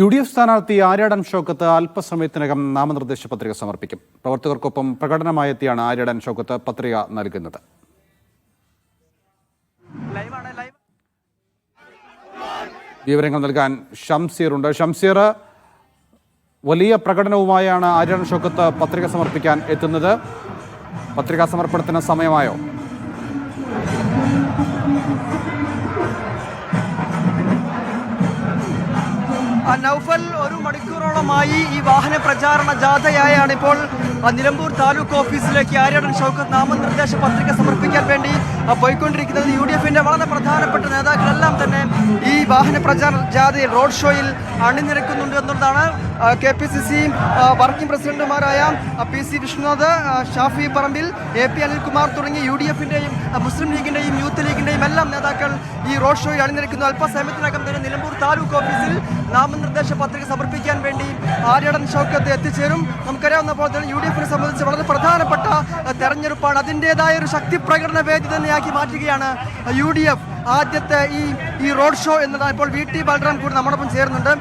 U D F സ്ഥാനാർത്ഥി ആര്യാടൻ ഷോക്കത്ത് അല്പസമയത്തിനകം നാമനിർദ്ദേശ പത്രിക സമർപ്പിക്കും. പ്രവർത്തകർക്കൊപ്പം പ്രകടനമായെത്തിയാണ് ആര്യാടൻ ഷോക്കത്ത് പത്രിക നൽകുന്നത്. വിവരങ്ങൾ നൽകാൻ ഷംസീർ ഉണ്ട് ഷംസീർ വലിയ പ്രകടനവുമായാണ് ആര്യാടൻ ഷോക്കത്ത് പത്രിക സമർപ്പിക്കാൻ എത്തുന്നത്. പത്രികാ സമർപ്പണത്തിന് സമയമായോ? നൗഫൽ ഒരു മണിക്കൂറോളമായി ഈ വാഹന പ്രചാരണ ജാഥയായാണ് ഇപ്പോൾ നിലമ്പൂർ താലൂക്ക് ഓഫീസിലേക്ക് ആര്യടൻ ഷൗക്കത്ത് നാമനിർദ്ദേശ പത്രിക സമർപ്പിക്കാൻ വേണ്ടി പോയിക്കൊണ്ടിരിക്കുന്നത് യു ഡി എഫിന്റെ വളരെ പ്രധാനപ്പെട്ട നേതാക്കളെല്ലാം തന്നെ ഈ വാഹന പ്രചാര ജാഥയിൽ റോഡ് ഷോയിൽ അണിനിരക്കുന്നുണ്ട് എന്നുള്ളതാണ് K P C C working പ്രസിഡന്റുമാരായ P C Vishnunath Shafi Parambil A P Anilkumar തുടങ്ങിയ യു ഡി എഫിന്റെയും മുസ്ലിം ലീഗിന്റെയും യൂത്ത് ലീഗിന്റെയും എല്ലാം നേതാക്കൾ ഈ റോഡ് ഷോയിൽ അണിനിരക്കുന്നു. അല്പസമയത്തിനകം തന്നെ നിലമ്പൂർ താലൂക്ക് ഓഫീസിൽ നാമനിർദ്ദേശ പത്രിക സമർപ്പിക്കാൻ വേണ്ടി ആര്യടൻ ഷൗക്കത്ത് എത്തിച്ചേരും. നമുക്കറിയാവുന്ന പോലെ തന്നെ യു ഡി എഫിനെ സംബന്ധിച്ച് വളരെ പ്രധാനപ്പെട്ട തെരഞ്ഞെടുപ്പാണ്. അതിന്റെതായ ഒരു ശക്തി പ്രകടന വേദി തന്നെയാക്കി മാറ്റുകയാണ് യു ഡി എഫ്. ആദ്യത്തെ ഈ ഈ റോഡ് ഷോ എന്നതാണ് ഇപ്പോൾ വി ടി ബൽറാം കൂടി നമ്മോടൊപ്പം ചേരുന്നുണ്ട്.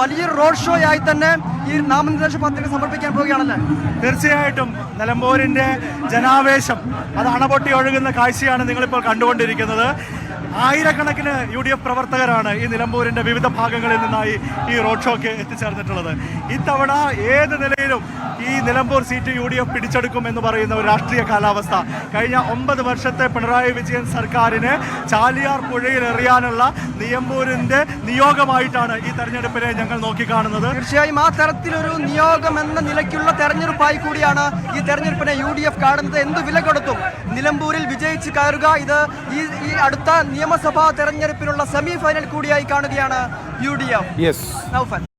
വലിയൊരു റോഡ് ഷോ ആയി തന്നെ ഈ നാമനിർദ്ദേശ പത്രിക സമർപ്പിക്കാൻ പോവുകയാണല്ലേ? തീർച്ചയായിട്ടും. നിലമ്പൂരിന്റെ ജനാവേശം അത് അണപൊട്ടി ഒഴുകുന്ന കാഴ്ചയാണ് നിങ്ങളിപ്പോൾ കണ്ടുകൊണ്ടിരിക്കുന്നത്. ആയിരക്കണക്കിന് യു ഡി എഫ് പ്രവർത്തകരാണ് ഈ നിലമ്പൂരിന്റെ വിവിധ ഭാഗങ്ങളിൽ നിന്നായി ഈ റോഡ് ഷോക്ക് എത്തിച്ചേർന്നിട്ടുള്ളത്. ഇത്തവണ ഏത് നിലയിലും ഈ Nilambur seat U D F പിടിച്ചെടുക്കും എന്ന് പറയുന്ന ഒരു രാഷ്ട്രീയ കാലാവസ്ഥ. കഴിഞ്ഞ ഒമ്പത് വർഷത്തെ പിണറായി വിജയൻ സർക്കാരിന് ചാലിയാർ പുഴയിൽ എറിയാനുള്ള നിലമ്പൂരിന്റെ നിയോഗമായിട്ടാണ് ഈ തെരഞ്ഞെടുപ്പിനെ ഞങ്ങൾ നോക്കിക്കാണുന്നത്. തീർച്ചയായും ആ തരത്തിലൊരു നിയോഗം എന്ന നിലയ്ക്കുള്ള തെരഞ്ഞെടുപ്പായി കൂടിയാണ് ഈ തെരഞ്ഞെടുപ്പിനെ യു ഡി എഫ് കാണുന്നത്. എന്ത് വില കൊടുത്തും നിലമ്പൂരിൽ വിജയിച്ച് കയറുക. ഇത് ഈ അടുത്ത നിയമസഭാ തെരഞ്ഞെടുപ്പിനുള്ള സെമി ഫൈനൽ കൂടിയായി കാണുകയാണ് യു ഡി എഫ്.